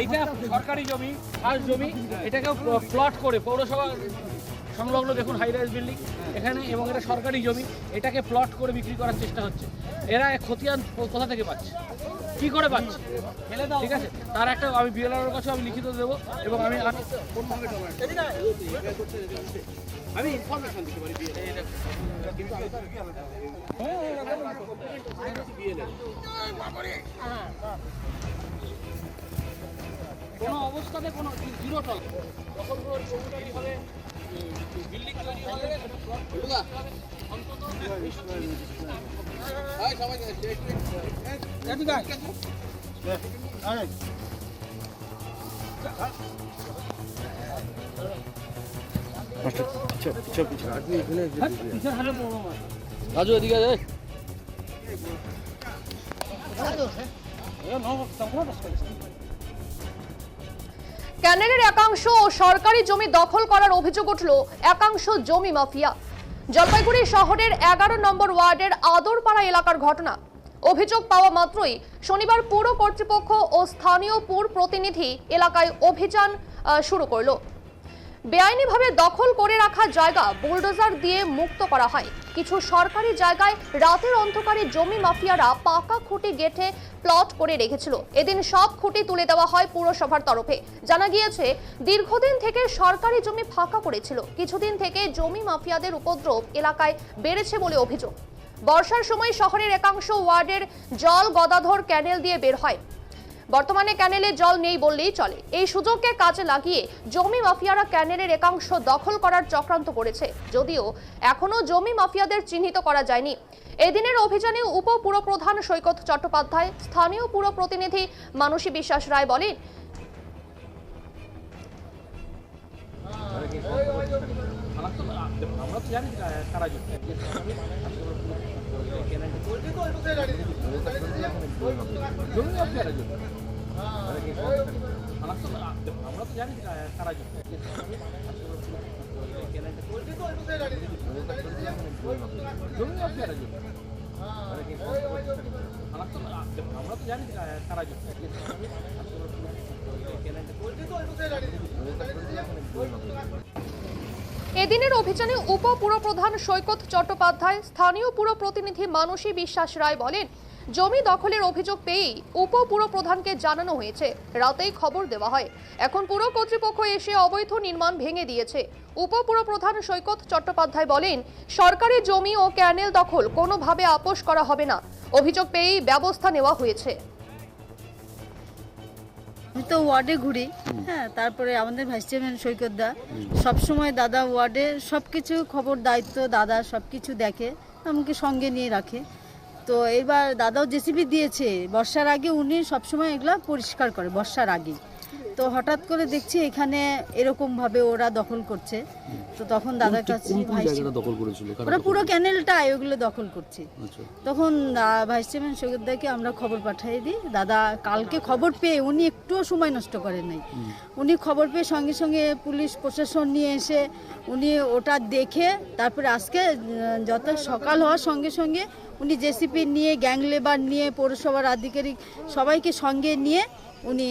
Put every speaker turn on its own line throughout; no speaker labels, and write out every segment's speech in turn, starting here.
এইটা সরকারি জমি খাস জমি এটাকে প্লট করে পৌরসভা সংলগ্ন দেখুন হাই রাইজ বিল্ডিং এখানে এবং এটা সরকারি জমি এটাকে প্লট করে বিক্রি করার চেষ্টা হচ্ছে। এরা খতিয়ান কোথা থেকে পাচ্ছে কি করে পাচ্ছে ঠিক আছে তার একটা আমি বিএলআর কাছে আমি লিখিত দেবো এবং আমি আমি আমি ইনফরমেশন দিতে পারি কোনো অবস্থাতে কোনো জিরো টল বিল্ডিং তৈরি হবে অন্তত রাজু এদিকে.
ক্যানেলের একাংশ ও সরকারি জমি দখল করার অভিযোগ উঠল একাংশ জমি মাফিয়া। জলপাইগুড়ি শহরের এগারো নম্বর ওয়ার্ডের আদরপাড়া এলাকার ঘটনা। অভিযোগ পাওয়া মাত্রই শনিবার পুর কর্তৃপক্ষ ও স্থানীয় পুর প্রতিনিধি এলাকায় অভিযান শুরু করল। বেআইনিভাবে দখল করে রাখা জায়গা বুলডোজার দিয়ে মুক্ত করা হয়। কিছু সরকারি জায়গায় রাতের অন্ধকারে জমি মাফিয়ারা পাকা খুঁটি গেটে প্লট করে রেখেছিল। এদিন সব খুঁটি তুলে দেওয়া হয় পুরসভার তরফে। জানা গিয়েছে, দীর্ঘদিন থেকে সরকারি জমি ফাঁকা পড়েছিল। কিছুদিন থেকে জমি মাফিয়াদের উপদ্রব এলাকায় বেড়েছে বলে অভিযোগ। বর্ষার সময় শহরের একাংশ ওয়ার্ডের জল গদাধর ক্যানেল দিয়ে বের হয়। বর্তমানে ক্যানেলে জল নেই বললেই চলে। এই সুযোগকে কাজে লাগিয়ে জমি মাফিয়ারা ক্যানেলের একাংশ দখল করার চক্রান্ত করেছে। যদিও এখনও জমি মাফিয়াদের চিহ্নিত করা যায়নি। এদিনের অভিযানে উপ পুরপ্রধান সৈকত চট্টোপাধ্যায়, স্থানীয় পুর প্রতিনিধি মানসী বিশ্বাস রায় বলেন
জমি।
এদিনের অভিযানে উপ পুরপ্রধান সৈকত চট্টোপাধ্যায় স্থানীয় পুর প্রতিনিধি মানসী বিশ্বাস রায় বলেন জমি দখলের অভিযোগ পেয়েই উপ পুরপ্রধানকে জানানো হয়েছে। রাতেই খবর দেওয়া হয়। এখন পুর কর্তৃপক্ষ এসে অবৈধ নির্মাণ ভেঙে দিয়েছে। উপ পুরপ্রধান সৈকত চট্টোপাধ্যায় বলেন সরকারি জমি ও ক্যানেল দখল কোনোভাবে আপোষ করা হবে না। অভিযোগ পেয়েই ব্যবস্থা নেওয়া হয়েছে।
আমি তো ওয়ার্ডে ঘুরি। হ্যাঁ তারপরে আমাদের ভাইস চেয়ারম্যান সৈকত দা। সবসময় দাদা ওয়ার্ডে সব কিছু খবর দায়িত্ব দাদা সব কিছু দেখে আমাকে সঙ্গে নিয়ে রাখে। তো এবার দাদাও জেসিবি দিয়েছে বর্ষার আগে উনি সবসময় এগুলো পরিষ্কার করে বর্ষার আগে তো হঠাৎ করে দেখছি এখানে এরকম ভাবে ওরা দখল করছে। তো তখন দাদার কাছে
দখল করেছিল?
ওরা পুরো ক্যানেলটাই ওগুলো দখল করছে।
আচ্ছা।
তখন ভাইস চেয়ারম্যান সৈকতদাকে আমরা খবর পাঠিয়ে দিই। দাদা কালকে খবর পেয়ে উনি একটুও সময় নষ্ট করেন নাই। উনি খবর পেয়ে সঙ্গে সঙ্গে পুলিশ প্রশাসন নিয়ে এসে উনি ওটা দেখে তারপরে আজকে যত সকাল হওয়ার সঙ্গে সঙ্গে উনি জেসিপি নিয়ে গ্যাং লেবার নিয়ে পৌরসভার আধিকারিক সবাইকে সঙ্গে নিয়ে উনি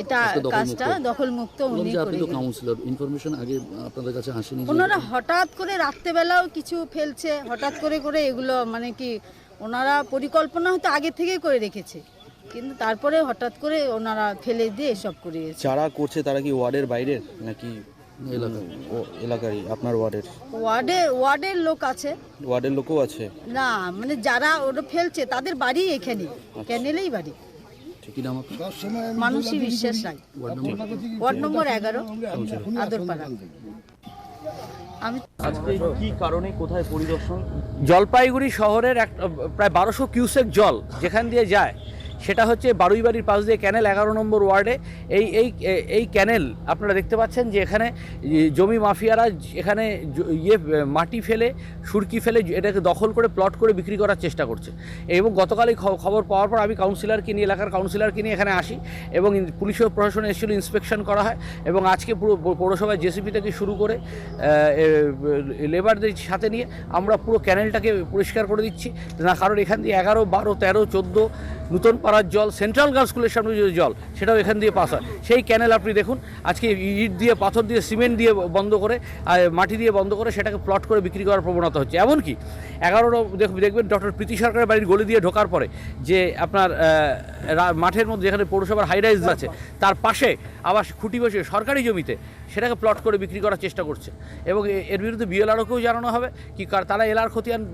এটা কাজটা দখলমুক্ত উনি করে
আপনি তো কাউন্সিলর ইনফরমেশন আগে আপনাদের কাছে আসেনি
ওনারা হঠাৎ করে রাত্রেবেলাও কিছু ফেলছে হঠাৎ করে করে এগুলো মানে কি ওনারা পরিকল্পনা হয়তো আগে থেকেই করে রেখেছে কিন্তু তারপরে হঠাৎ করে ওনারা ফেলে দিয়ে এসব করিয়েছে।
যারা করছে তারা কি ওয়ার্ডের বাইরের নাকি। এলাকারই আপনার ওয়ার্ডের?
ওয়ার্ডে ওয়ার্ডের লোক আছে।
ওয়ার্ডের লোকও আছে?
না মানে যারা ওটা ফেলছে তাদের বাড়ি এখানে। ক্যানেলেই বাড়ি।
কি নাম আপনার?
মানুষই বিশ্বাস রায়
ওয়ার্ড নম্বর?
ওয়ার্ড নম্বর এগারো আদরপাড়া। আমি
আজকে কি কারণে কোথায় পরিদর্শন?
জলপাইগুড়ি শহরের এক প্রায় বারোশো কিউসেক জল যেখান দিয়ে যায় সেটা হচ্ছে বারুইবাড়ির পাশ দিয়ে ক্যানেল এগারো নম্বর ওয়ার্ডে। এই এই এই ক্যানেল আপনারা দেখতে পাচ্ছেন যে এখানে জমি মাফিয়ারা এখানে ইয়ে মাটি ফেলে, সুরকি ফেলে এটাকে দখল করে প্লট করে বিক্রি করার চেষ্টা করছে। এবং গতকালই খ- খবর পাওয়ার পর আমি কাউন্সিলরকে নিয়ে, এলাকার কাউন্সিলরকে নিয়ে এখানে আসি এবং পুলিশ ও প্রশাসন এসেছিল ইন্সপেকশন করা হয় এবং আজকে পুরো পৌরসভায় জেসিপি থেকে শুরু করে লেবারদের সাথে নিয়ে আমরা পুরো ক্যানেলটাকে পরিষ্কার করে দিচ্ছি। না, কারণ এখান দিয়ে এগারো, বারো, তেরো, চোদ্দ নূতন পাড়ার জল সেন্ট্রাল গার্লস স্কুলের সামনে যে জল, সেটাও এখান দিয়ে পাস হয়। সেই ক্যানেল আপনি দেখুন, আজকে ইট দিয়ে, পাথর দিয়ে সিমেন্ট দিয়ে বন্ধ করে মাটি দিয়ে বন্ধ করে সেটাকে প্লট করে বিক্রি করার প্রবণতা হচ্ছে। এমনকি এগারো দেখবেন ডক্টর প্রীতি সরকারের বাড়ির গলি দিয়ে ঢোকার পরে যে আপনার মাঠের মধ্যে যেখানে পৌরসভার হাই রাইজ আছে, তার পাশে আবার খুঁটি বসে সরকারি জমিতে সেটাকে প্লট করে বিক্রি করার চেষ্টা করছে। এবং এর বিরুদ্ধে বিএলআরওকেও জানানো হবে কি কার- তারা এলার খতিয়ান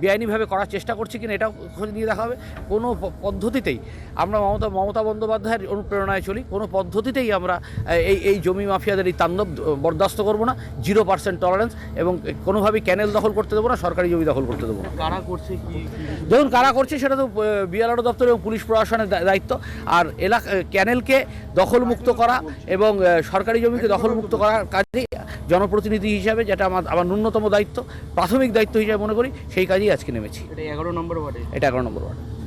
বেআইনিভাবে করার চেষ্টা করছে কিনা এটাও খোঁজ নিয়ে দেখা হবে। কোনো পদ্ধতিতেই আমরা মমতা মমতা বন্দ্যোপাধ্যায়ের অনুপ্রেরণায় চলি কোনো পদ্ধতিতেই আমরা এই এই জমি মাফিয়াদের এই তাণ্ডব বরদাস্ত করব না। জিরো পার্সেন্ট টলারেন্স এবং কোনোভাবেই ক্যানেল দখল করতে দেবো না সরকারি জমি দখল করতে দেবো না।
কারা করছে
দেখুন কারা করছে সেটা তো বিআরও দপ্তর এবং পুলিশ প্রশাসনের দায়িত্ব। আর এলাকা ক্যানেলকে দখলমুক্ত করা এবং সরকারি জমিকে দখলমুক্ত করার কাজেই জনপ্রতিনিধি হিসাবে যেটা আমার আমার ন্যূনতম দায়িত্ব প্রাথমিক দায়িত্ব হিসাবে মনে করি সেই কাজেই আজকে নেমেছি।
এটা এগারো নম্বর ওয়ার্ডে।
এটা এগারো নম্বর ওয়ার্ড।